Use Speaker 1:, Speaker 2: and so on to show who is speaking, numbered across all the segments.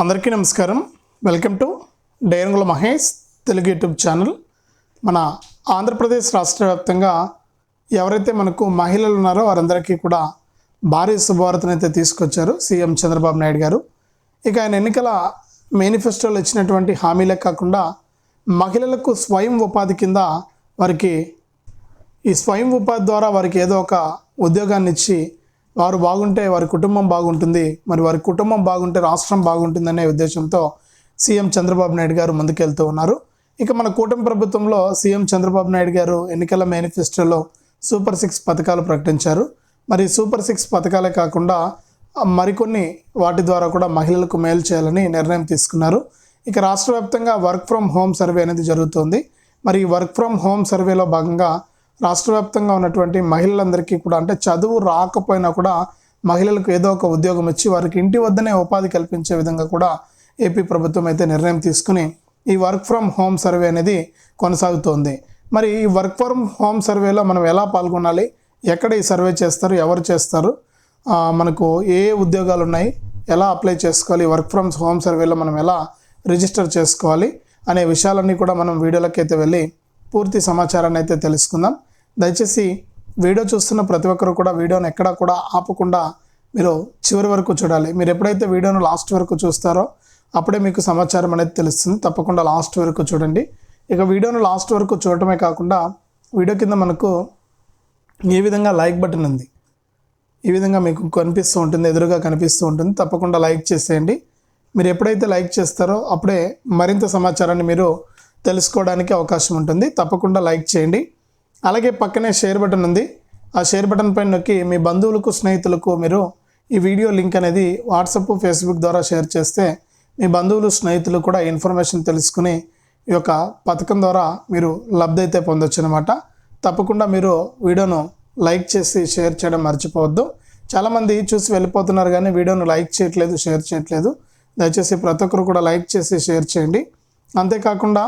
Speaker 1: అందరికీ నమస్కారం. Welcome to డైరంగుల Mahesh Telugu YouTube channel. మన ఆంధ్రప్రదేశ్ రాష్ట్ర వ్యాప్తంగా ఎవరైతే మనకు మహిళలు ఉన్నారో వారందరికీ కూడా భారీ శుభవార్తను అయితే తీసుకొచ్చారు సీఎం చంద్రబాబు నాయుడు గారు. ఇక ఆయన ఎన్నికల మేనిఫెస్టోలో ఇచ్చినటువంటి హామీలే కాకుండా మహిళలకు స్వయం ఉపాధి కింద వారికి ఈ స్వయం ఉపాధి ద్వారా వారికి ఏదో ఒక ఉద్యోగాన్ని ఇచ్చి వారు బాగుంటే వారి కుటుంబం బాగుంటుంది మరి వారి కుటుంబం బాగుంటే రాష్ట్రం బాగుంటుందనే ఉద్దేశంతో సీఎం చంద్రబాబు నాయుడు గారు ముందుకెళ్తూ ఉన్నారు. ఇక మన కూటమి ప్రభుత్వంలో సీఎం చంద్రబాబు నాయుడు గారు ఎన్నికల మేనిఫెస్టోలో సూపర్ సిక్స్ పథకాలు ప్రకటించారు. మరి సూపర్ సిక్స్ పథకాలే కాకుండా మరికొన్ని వాటి ద్వారా కూడా మహిళలకు మేలు చేయాలని నిర్ణయం తీసుకున్నారు. ఇక రాష్ట్ర వ్యాప్తంగా వర్క్ ఫ్రమ్ హోమ్ సర్వే అనేది జరుగుతుంది. మరి వర్క్ ఫ్రమ్ హోమ్ సర్వేలో భాగంగా రాష్ట్ర వ్యాప్తంగా ఉన్నటువంటి మహిళలందరికీ కూడా అంటే చదువు రాకపోయినా కూడా మహిళలకు ఏదో ఒక ఉద్యోగం ఇచ్చి వారికి ఇంటి వద్దనే ఉపాధి కల్పించే విధంగా కూడా ఏపీ ప్రభుత్వం అయితే నిర్ణయం తీసుకుని ఈ వర్క్ ఫ్రమ్ హోమ్ సర్వే అనేది కొనసాగుతోంది. మరి ఈ వర్క్ ఫ్రమ్ హోమ్ సర్వేలో మనం ఎలా పాల్గొనాలి? ఎక్కడ ఈ సర్వే చేస్తారు? ఎవరు చేస్తారు? మనకు ఏ ఏ ఉద్యోగాలు ఉన్నాయి? ఎలా అప్లై చేసుకోవాలి? వర్క్ ఫ్రమ్ హోమ్ సర్వేలో మనం ఎలా రిజిస్టర్ చేసుకోవాలి? అనే విషయాలన్నీ కూడా మనం వీడియోలోకి అయితే వెళ్ళి పూర్తి సమాచారాన్ని అయితే తెలుసుకుందాం. దయచేసి వీడియో చూస్తున్న ప్రతి ఒక్కరు కూడా వీడియోను ఎక్కడా కూడా ఆపకుండా మీరు చివరి వరకు చూడాలి. మీరు ఎప్పుడైతే వీడియోను లాస్ట్ వరకు చూస్తారో అప్పుడే మీకు సమాచారం అనేది తెలుస్తుంది. తప్పకుండా లాస్ట్ వరకు చూడండి. ఇక వీడియోను లాస్ట్ వరకు చూడటమే కాకుండా వీడియో కింద మనకు ఏ విధంగా లైక్ బటన్ ఉంది ఈ విధంగా మీకు కనిపిస్తూ ఉంటుంది ఎదురుగా కనిపిస్తూ ఉంటుంది. తప్పకుండా లైక్ చేసేయండి. మీరు ఎప్పుడైతే లైక్ చేస్తారో అప్పుడే మరింత సమాచారాన్ని మీరు తెలుసుకోవడానికి అవకాశం ఉంటుంది. తప్పకుండా లైక్ చేయండి. అలాగే పక్కనే షేర్ బటన్ ఉంది. ఆ షేర్ బటన్ పైన నొక్కి మీ బంధువులకు స్నేహితులకు మీరు ఈ వీడియో లింక్ అనేది వాట్సాప్ ఫేస్బుక్ ద్వారా షేర్ చేస్తే మీ బంధువులు స్నేహితులు కూడా ఇన్ఫర్మేషన్ తెలుసుకుని ఈ యొక్క పథకం ద్వారా మీరు లబ్ధి అయితే పొందొచ్చు అనమాట తప్పకుండా మీరు వీడియోను లైక్ చేసి షేర్ చేయడం మర్చిపోవద్దు. చాలామంది చూసి వెళ్ళిపోతున్నారు కానీ వీడియోను లైక్ చేయట్లేదు షేర్ చేయట్లేదు. దయచేసి ప్రతి ఒక్కరు కూడా లైక్ చేసి షేర్ చేయండి. అంతేకాకుండా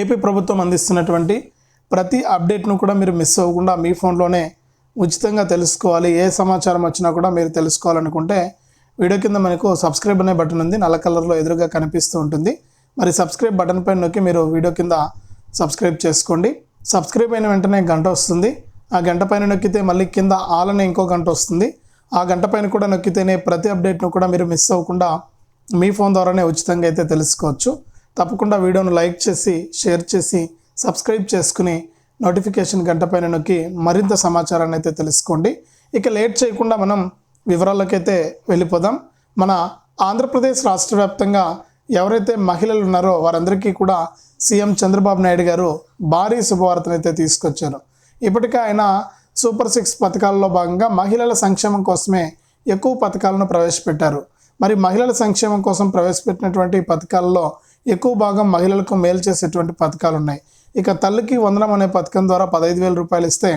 Speaker 1: ఏపీ ప్రభుత్వం అందిస్తున్నటువంటి ప్రతి అప్డేట్ను కూడా మీరు మిస్ అవ్వకుండా మీ ఫోన్లోనే ఉచితంగా తెలుసుకోవాలి. ఏ సమాచారం వచ్చినా కూడా మీరు తెలుసుకోవాలనుకుంటే వీడియో కింద మనకు సబ్స్క్రైబ్ అనే బటన్ ఉంది. నల్ల కలర్లో ఎదురుగా కనిపిస్తూ ఉంటుంది. మరి సబ్స్క్రైబ్ బటన్ పైన నొక్కి మీరు వీడియో కింద సబ్స్క్రైబ్ చేసుకోండి. సబ్స్క్రైబ్ అయిన వెంటనే గంట వస్తుంది. ఆ గంట పైన నొక్కితే మళ్ళీ కింద ఆల్ అనే ఇంకో గంట వస్తుంది. ఆ గంట పైన కూడా నొక్కితేనే ప్రతి అప్డేట్ను కూడా మీరు మిస్ అవ్వకుండా మీ ఫోన్ ద్వారానే ఉచితంగా అయితే తెలుసుకోవచ్చు. తప్పకుండా వీడియోను లైక్ చేసి షేర్ చేసి సబ్స్క్రైబ్ చేసుకుని నోటిఫికేషన్ గంట పైన నొక్కి మరింత సమాచారాన్ని అయితే తెలుసుకోండి. ఇక లేట్ చేయకుండా మనం వివరాలకైతే వెళ్ళిపోదాం. మన ఆంధ్రప్రదేశ్ రాష్ట్ర వ్యాప్తంగా ఎవరైతే మహిళలు ఉన్నారో వారందరికీ కూడా సీఎం చంద్రబాబు నాయుడు గారు భారీ శుభవార్తనైతే తీసుకొచ్చారు. ఇప్పటికే ఆయన సూపర్ సిక్స్ పథకాల్లో భాగంగా మహిళల సంక్షేమం కోసమే ఎక్కువ పథకాలను ప్రవేశపెట్టారు. మరి మహిళల సంక్షేమం కోసం ప్రవేశపెట్టినటువంటి పథకాల్లో ఎక్కువ భాగం మహిళలకు మేలు చేసేటువంటి పథకాలు ఉన్నాయి ఇక తల్లికి వందనం అనే పథకం ద్వారా పదహైదు వేల రూపాయలు ఇస్తే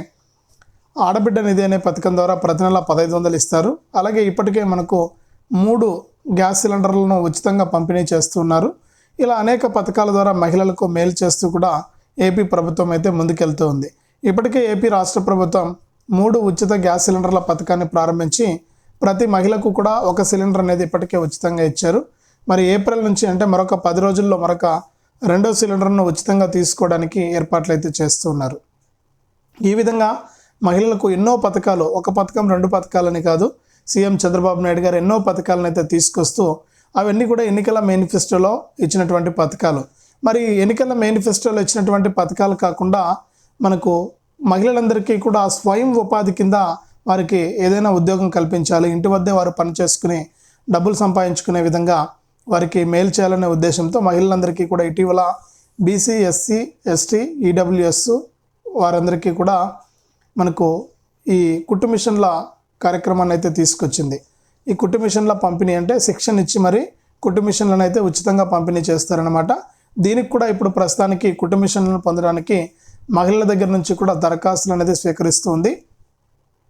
Speaker 1: ఆడబిడ్డ నిధి అనే పథకం ద్వారా ప్రతి నెల పదహైదు వందలు ఇస్తారు. అలాగే ఇప్పటికే మనకు మూడు గ్యాస్ సిలిండర్లను ఉచితంగా పంపిణీ చేస్తున్నారు. ఇలా అనేక పథకాల ద్వారా మహిళలకు మేలు చేస్తూ కూడా ఏపీ ప్రభుత్వం అయితే ముందుకెళ్తూ ఉంది. ఇప్పటికే ఏపీ రాష్ట్ర ప్రభుత్వం మూడు ఉచిత గ్యాస్ సిలిండర్ల పథకాన్ని ప్రారంభించి ప్రతి మహిళకు కూడా ఒక సిలిండర్ అనేది ఇప్పటికే ఉచితంగా ఇచ్చారు. మరి ఏప్రిల్ నుంచి అంటే మరొక పది రోజుల్లో మరొక రెండో సిలిండర్ను ఉచితంగా తీసుకోవడానికి ఏర్పాట్లు అయితే చేస్తున్నారు. ఈ విధంగా మహిళలకు ఎన్నో పథకాలు ఒక పథకం రెండు పథకాలని కాదు సీఎం చంద్రబాబు నాయుడు గారు ఎన్నో పథకాలను అయితే తీసుకొస్తూ అవన్నీ కూడా ఎన్నికల మేనిఫెస్టోలో ఇచ్చినటువంటి పథకాలు. మరి ఎన్నికల మేనిఫెస్టోలో ఇచ్చినటువంటి పథకాలు కాకుండా మనకు మహిళలందరికీ కూడా స్వయం ఉపాధి కింద వారికి ఏదైనా ఉద్యోగం కల్పించాలి ఇంటి వద్దే వారు పని చేసుకుని డబ్బులు సంపాదించుకునే విధంగా వారికి మేలు చేయాలనే ఉద్దేశంతో మహిళలందరికీ కూడా ఇటీవల బీసీ ఎస్సీ ఎస్టీ ఈడబ్ల్యూఎస్ వారందరికీ కూడా మనకు ఈ కుట్టు మిషన్ల కార్యక్రమాన్ని అయితే తీసుకొచ్చింది. ఈ కుట్టు మిషన్ల పంపిణీ అంటే శిక్షణ ఇచ్చి మరి కుట్టు మిషన్లను అయితే ఉచితంగా పంపిణీ చేస్తారనమాట దీనికి కూడా ఇప్పుడు ప్రస్తుతానికి కుట్టు మిషన్లను పొందడానికి మహిళల దగ్గర నుంచి కూడా దరఖాస్తులు అనేది స్వీకరిస్తుంది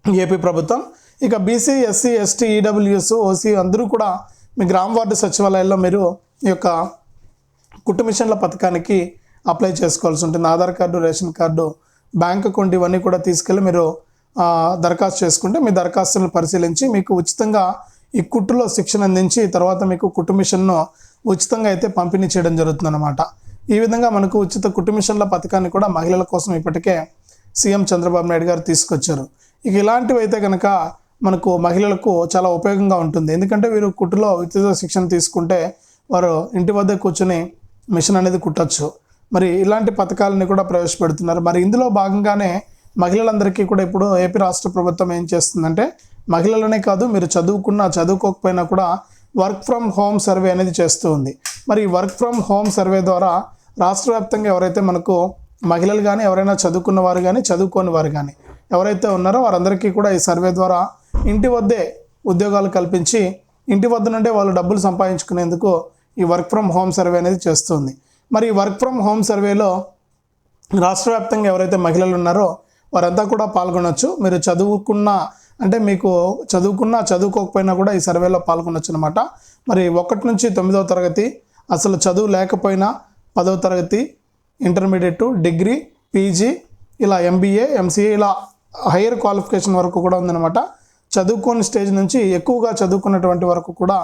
Speaker 1: ఏపీ ప్రభుత్వం. ఇక BC SC ST EWS OC అందరూ కూడా మీ గ్రామ వార్డు సచివాలయాల్లో మీరు ఈ యొక్క కుట్టు మిషన్ల పథకానికి అప్లై చేసుకోవాల్సి ఉంటుంది. Aadhaar card ration card bank account ఇవన్నీ కూడా తీసుకెళ్ళి మీరు దరఖాస్తు చేసుకుంటే మీ దరఖాస్తులను పరిశీలించి మీకు ఉచితంగా ఈ కుట్టులో శిక్షణ అందించి తర్వాత మీకు కుటుంబిషన్ను ఉచితంగా అయితే పంపిణీ చేయడం జరుగుతుందన్నమాట. ఈ విధంగా మనకు ఉచిత కుటుంబిషన్ల పథకాన్ని కూడా మహిళల కోసం ఇప్పటికే సీఎం చంద్రబాబు నాయుడు గారు తీసుకొచ్చారు. ఇక ఇలాంటివి అయితే కనుక మనకు మహిళలకు చాలా ఉపయోగంగా ఉంటుంది. ఎందుకంటే వీరు కుట్టులో ఉచిత శిక్షణ తీసుకుంటే వారు ఇంటి వద్ద కూర్చొని మిషన్ అనేది కుట్టచ్చు. మరి ఇలాంటి పథకాలని కూడా ప్రవేశపెడుతున్నారు. మరి ఇందులో భాగంగానే మహిళలందరికీ కూడా ఇప్పుడు ఏపీ రాష్ట్ర ప్రభుత్వం ఏం చేస్తుందంటే మహిళలనే కాదు మీరు చదువుకున్నా చదువుకోకపోయినా కూడా వర్క్ ఫ్రమ్ హోమ్ సర్వే అనేది చేస్తూ ఉంది. మరి వర్క్ ఫ్రమ్ హోమ్ సర్వే ద్వారా రాష్ట్ర వ్యాప్తంగా ఎవరైతే మనకు మహిళలు కానీ ఎవరైనా చదువుకున్న వారు కానీ చదువుకోని వారు కానీ ఎవరైతే ఉన్నారో వారందరికీ కూడా ఈ సర్వే ద్వారా ఇంటి వద్దే ఉద్యోగాలు కల్పించి ఇంటి వద్ద నుండే వాళ్ళు డబ్బులు సంపాదించుకునేందుకు ఈ వర్క్ ఫ్రమ్ హోమ్ సర్వే అనేది చేస్తుంది. మరి ఈ వర్క్ ఫ్రమ్ హోమ్ సర్వేలో రాష్ట్ర వ్యాప్తంగా ఎవరైతే మహిళలు ఉన్నారో వారంతా కూడా పాల్గొనవచ్చు మీరు చదువుకున్న అంటే మీకు చదువుకున్నా చదువుకోకపోయినా కూడా ఈ సర్వేలో పాల్గొనొచ్చు అనమాట మరి ఒకటి నుంచి తొమ్మిదవ తరగతి అసలు చదువు లేకపోయినా పదవ తరగతి ఇంటర్మీడియట్ డిగ్రీ పీజీ ఇలా ఎంబీఏ ఎంసీఏ ఇలా హైయర్ క్వాలిఫికేషన్ వరకు కూడా ఉందన్నమాట చదువుకోని స్టేజ్ నుంచి ఎక్కువగా చదువుకున్నటువంటి వరకు కూడా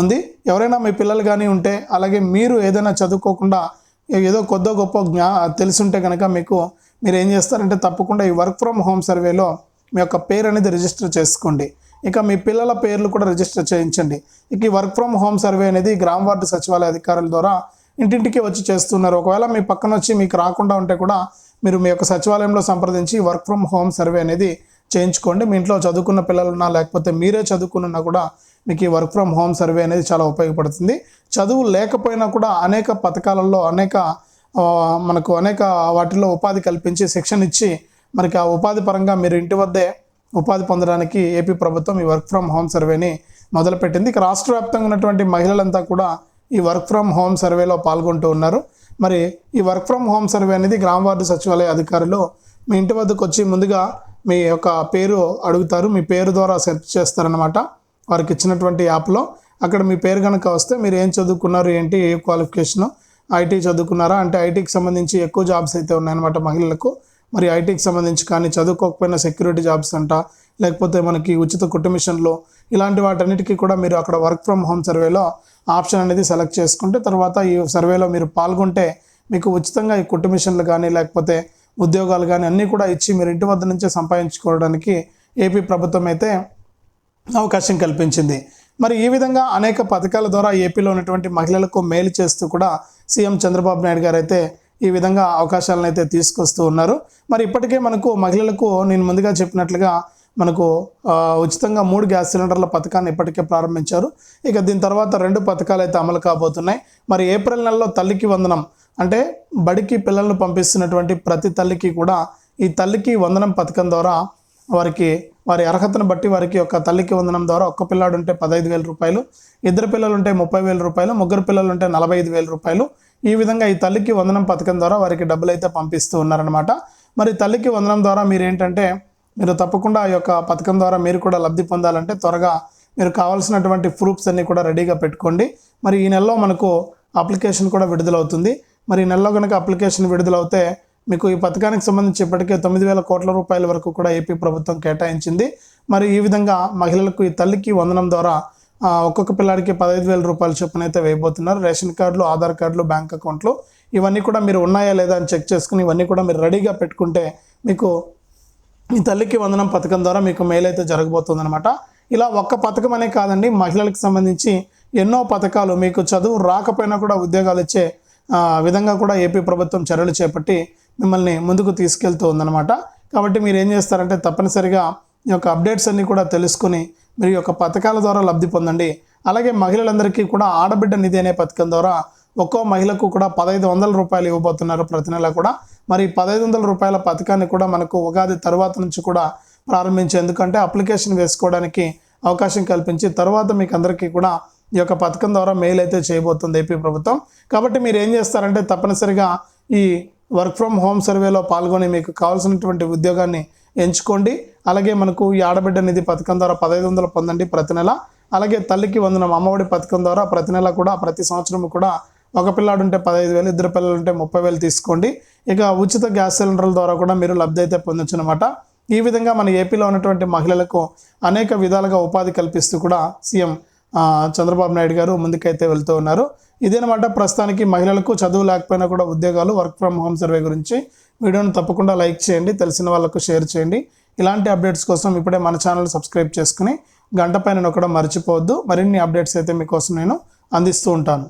Speaker 1: ఉంది. ఎవరైనా మీ పిల్లలు కానీ ఉంటే అలాగే మీరు ఏదైనా చదువుకోకుండా ఏదో కొద్దో గొప్ప జ్ఞా తెలుసుంటే కనుక మీకు మీరు ఏం చేస్తారంటే తప్పకుండా ఈ వర్క్ ఫ్రమ్ హోమ్ సర్వేలో మీ యొక్క పేరు అనేది రిజిస్టర్ చేసుకోండి. ఇక మీ పిల్లల పేర్లు కూడా రిజిస్టర్ చేయించండి. ఇక ఈ వర్క్ ఫ్రమ్ హోమ్ సర్వే అనేది గ్రామ వార్డు సచివాలయ అధికారుల ద్వారా ఇంటింటికి వచ్చి చేస్తున్నారు. ఒకవేళ మీ పక్కన వచ్చి మీకు రాకుండా ఉంటే కూడా మీరు మీ యొక్క సచివాలయంలో సంప్రదించి వర్క్ ఫ్రమ్ హోమ్ సర్వే అనేది చేయించుకోండి. మీ ఇంట్లో చదువుకున్న పిల్లలు ఉన్నా లేకపోతే మీరే చదువుకున్నా కూడా మీకు ఈ వర్క్ ఫ్రమ్ హోమ్ సర్వే అనేది చాలా ఉపయోగపడుతుంది. చదువు లేకపోయినా కూడా అనేక పథకాలలో అనేక మనకు అనేక వాటిలో ఉపాధి కల్పించి శిక్షణ ఇచ్చి మనకి ఆ ఉపాధి పరంగా మీరు ఇంటి వద్దే ఉపాధి పొందడానికి ఏపీ ప్రభుత్వం ఈ వర్క్ ఫ్రమ్ హోమ్ సర్వేని మొదలుపెట్టింది. ఇక రాష్ట్ర వ్యాప్తంగా ఉన్నటువంటి మహిళలంతా కూడా ఈ వర్క్ ఫ్రమ్ హోమ్ సర్వేలో పాల్గొంటూ ఉన్నారు. మరి ఈ వర్క్ ఫ్రమ్ హోమ్ సర్వే అనేది గ్రామ వార్డు సచివాలయ అధికారులు మీ ఇంటి వద్దకు వచ్చి ముందుగా మీ యొక్క పేరు అడుగుతారు మీ పేరు ద్వారా సెర్చ్ చేస్తారనమాట వారికి ఇచ్చినటువంటి యాప్లో. అక్కడ మీ పేరు కనుక వస్తే మీరు ఏం చదువుకున్నారు ఏంటి ఏ క్వాలిఫికేషను ఐటీ చదువుకున్నారా? అంటే ఐటీకి సంబంధించి ఎక్కువ జాబ్స్ అయితే ఉన్నాయన్నమాట మహిళలకు. మరి ఐటీకి సంబంధించి కానీ చదువుకోకపోయినా సెక్యూరిటీ జాబ్స్ అంట లేకపోతే మనకి ఉచిత కుటుంబిషన్లు ఇలాంటి వాటన్నిటికీ కూడా మీరు అక్కడ వర్క్ ఫ్రమ్ హోమ్ సర్వేలో ఆప్షన్ అనేది సెలెక్ట్ చేసుకుంటే తర్వాత ఈ సర్వేలో మీరు పాల్గొంటే మీకు ఉచితంగా ఈ కుటుంబిషన్లు కానీ లేకపోతే ఉద్యోగాలు కానీ అన్నీ కూడా ఇచ్చి మీరు ఇంటి వద్ద నుంచే సంపాదించుకోవడానికి ఏపీ ప్రభుత్వం అయితే అవకాశం కల్పించింది. మరి ఈ విధంగా అనేక పథకాల ద్వారా ఏపీలో ఉన్నటువంటి మహిళలకు మేలు చేస్తూ కూడా సీఎం చంద్రబాబు నాయుడు గారు అయితే ఈ విధంగా అవకాశాలను అయితే తీసుకొస్తూ ఉన్నారు. మరి ఇప్పటికే మనకు మహిళలకు నేను ముందుగా చెప్పినట్లుగా మనకు ఉచితంగా మూడు గ్యాస్ సిలిండర్ల పథకాన్ని ఇప్పటికే ప్రారంభించారు. ఇక దీని తర్వాత రెండు పథకాలు అయితే అమలు కాబోతున్నాయి. మరి ఏప్రిల్ నెలలో తల్లికి వందనం అంటే బడికి పిల్లలను పంపిస్తున్నటువంటి ప్రతి తల్లికి కూడా ఈ తల్లికి వందనం పథకం ద్వారా వారికి వారి అర్హతను బట్టి వారికి ఒక తల్లికి వందనం ద్వారా ఒక్క పిల్లాడు ఉంటే పదహైదు వేల రూపాయలు ఇద్దరు పిల్లలు ఉంటే ముప్పై వేల రూపాయలు ముగ్గురు పిల్లలు ఉంటే నలభై ఐదు వేల రూపాయలు. ఈ విధంగా ఈ తల్లికి వందనం పథకం ద్వారా వారికి డబ్బులు అయితే పంపిస్తూ ఉన్నారనమాట మరి తల్లికి వందనం ద్వారా మీరు ఏంటంటే మీరు తప్పకుండా ఈ యొక్క పథకం ద్వారా మీరు కూడా లబ్ధి పొందాలంటే త్వరగా మీరు కావాల్సినటువంటి ప్రూఫ్స్ అన్నీ కూడా రెడీగా పెట్టుకోండి. మరి ఈ నెలలో మనకు అప్లికేషన్ కూడా విడుదలవుతుంది. మరి నెలలో కనుక అప్లికేషన్ విడుదలవుతే మీకు ఈ పథకానికి సంబంధించి ఇప్పటికే తొమ్మిది వేల కోట్ల రూపాయల వరకు కూడా ఏపీ ప్రభుత్వం కేటాయించింది. మరి ఈ విధంగా మహిళలకు ఈ తల్లికి వందనం ద్వారా ఒక్కొక్క పిల్లాడికి పదహైదు వేల రూపాయల చొప్పున అయితే వేయబోతున్నారు. రేషన్ కార్డులు ఆధార్ కార్డులు బ్యాంక్ అకౌంట్లు ఇవన్నీ కూడా మీరు ఉన్నాయా లేదా అని చెక్ చేసుకుని ఇవన్నీ కూడా మీరు రెడీగా పెట్టుకుంటే మీకు ఈ తల్లికి వందనం పథకం ద్వారా మీకు మేలు అయితే జరగబోతుందనమాట ఇలా ఒక్క పథకం అనే కాదండి మహిళలకు సంబంధించి ఎన్నో పథకాలు మీకు చదువు రాకపోయినా కూడా ఉద్యోగాలు ఇచ్చే విధంగా కూడా ఏపీ ప్రభుత్వం చర్యలు చేపట్టి మిమ్మల్ని ముందుకు తీసుకెళ్తూ ఉందన్నమాట కాబట్టి మీరు ఏం చేస్తారంటే తప్పనిసరిగా ఈ యొక్క అప్డేట్స్ అన్నీ కూడా తెలుసుకుని మీరు ఈ యొక్క పథకాల ద్వారా లబ్ధి పొందండి. అలాగే మహిళలందరికీ కూడా ఆడబిడ్డ నిధి అనే పథకం ద్వారా ఒక్కో మహిళకు కూడా పదహైదు వందల రూపాయలు ఇవ్వబోతున్నారు ప్రతి నెల కూడా. మరి పదహైదు వందల రూపాయల పథకాన్ని కూడా మనకు ఉగాది తర్వాత నుంచి కూడా ప్రారంభించే ఎందుకంటే అప్లికేషన్ వేసుకోవడానికి అవకాశం కల్పించి తర్వాత మీకు అందరికీ కూడా ఈ యొక్క పథకం ద్వారా మెయిల్ అయితే చేయబోతుంది ఏపీ ప్రభుత్వం. కాబట్టి మీరు ఏం చేస్తారంటే తప్పనిసరిగా ఈ వర్క్ ఫ్రమ్ హోమ్ సర్వేలో పాల్గొని మీకు కావాల్సినటువంటి ఉద్యోగాన్ని ఎంచుకోండి. అలాగే మనకు ఈ ఆడబిడ్డ నిధి పథకం ద్వారా పదహైదు వందలు పొందండి ప్రతి నెల. అలాగే తల్లికి వందనం అమ్మఒడి పథకం ద్వారా ప్రతి నెల కూడా ప్రతి సంవత్సరం కూడా ఒక పిల్లాడు ఉంటే పదహైదు వేలు ఇద్దరు పిల్లలు ఉంటే ముప్పై వేలు తీసుకోండి. ఇక ఉచిత గ్యాస్ సిలిండర్ల ద్వారా కూడా మీరు లబ్ధి అయితే పొందొచ్చు అనమాట ఈ విధంగా మన ఏపీలో ఉన్నటువంటి మహిళలకు అనేక విధాలుగా ఉపాధి కల్పిస్తూ కూడా సీఎం చంద్రబాబు నాయుడు గారు ముందుకైతే వెళ్తూ ఉన్నారు. ఇదేనమాట ప్రస్తుతానికి మహిళలకు చదువు లేకపోయినా కూడా ఉద్యోగాలు వర్క్ ఫ్రమ్ హోమ్ సర్వే గురించి. వీడియోను తప్పకుండా లైక్ చేయండి తెలిసిన వాళ్ళకు షేర్ చేయండి. ఇలాంటి అప్డేట్స్ కోసం ఇప్పుడే మన ఛానల్ సబ్స్క్రైబ్ చేసుకుని గంట పైన నొక్కడం మర్చిపోవద్దు. మరిన్ని అప్డేట్స్ అయితే మీకోసం నేను అందిస్తూ ఉంటాను.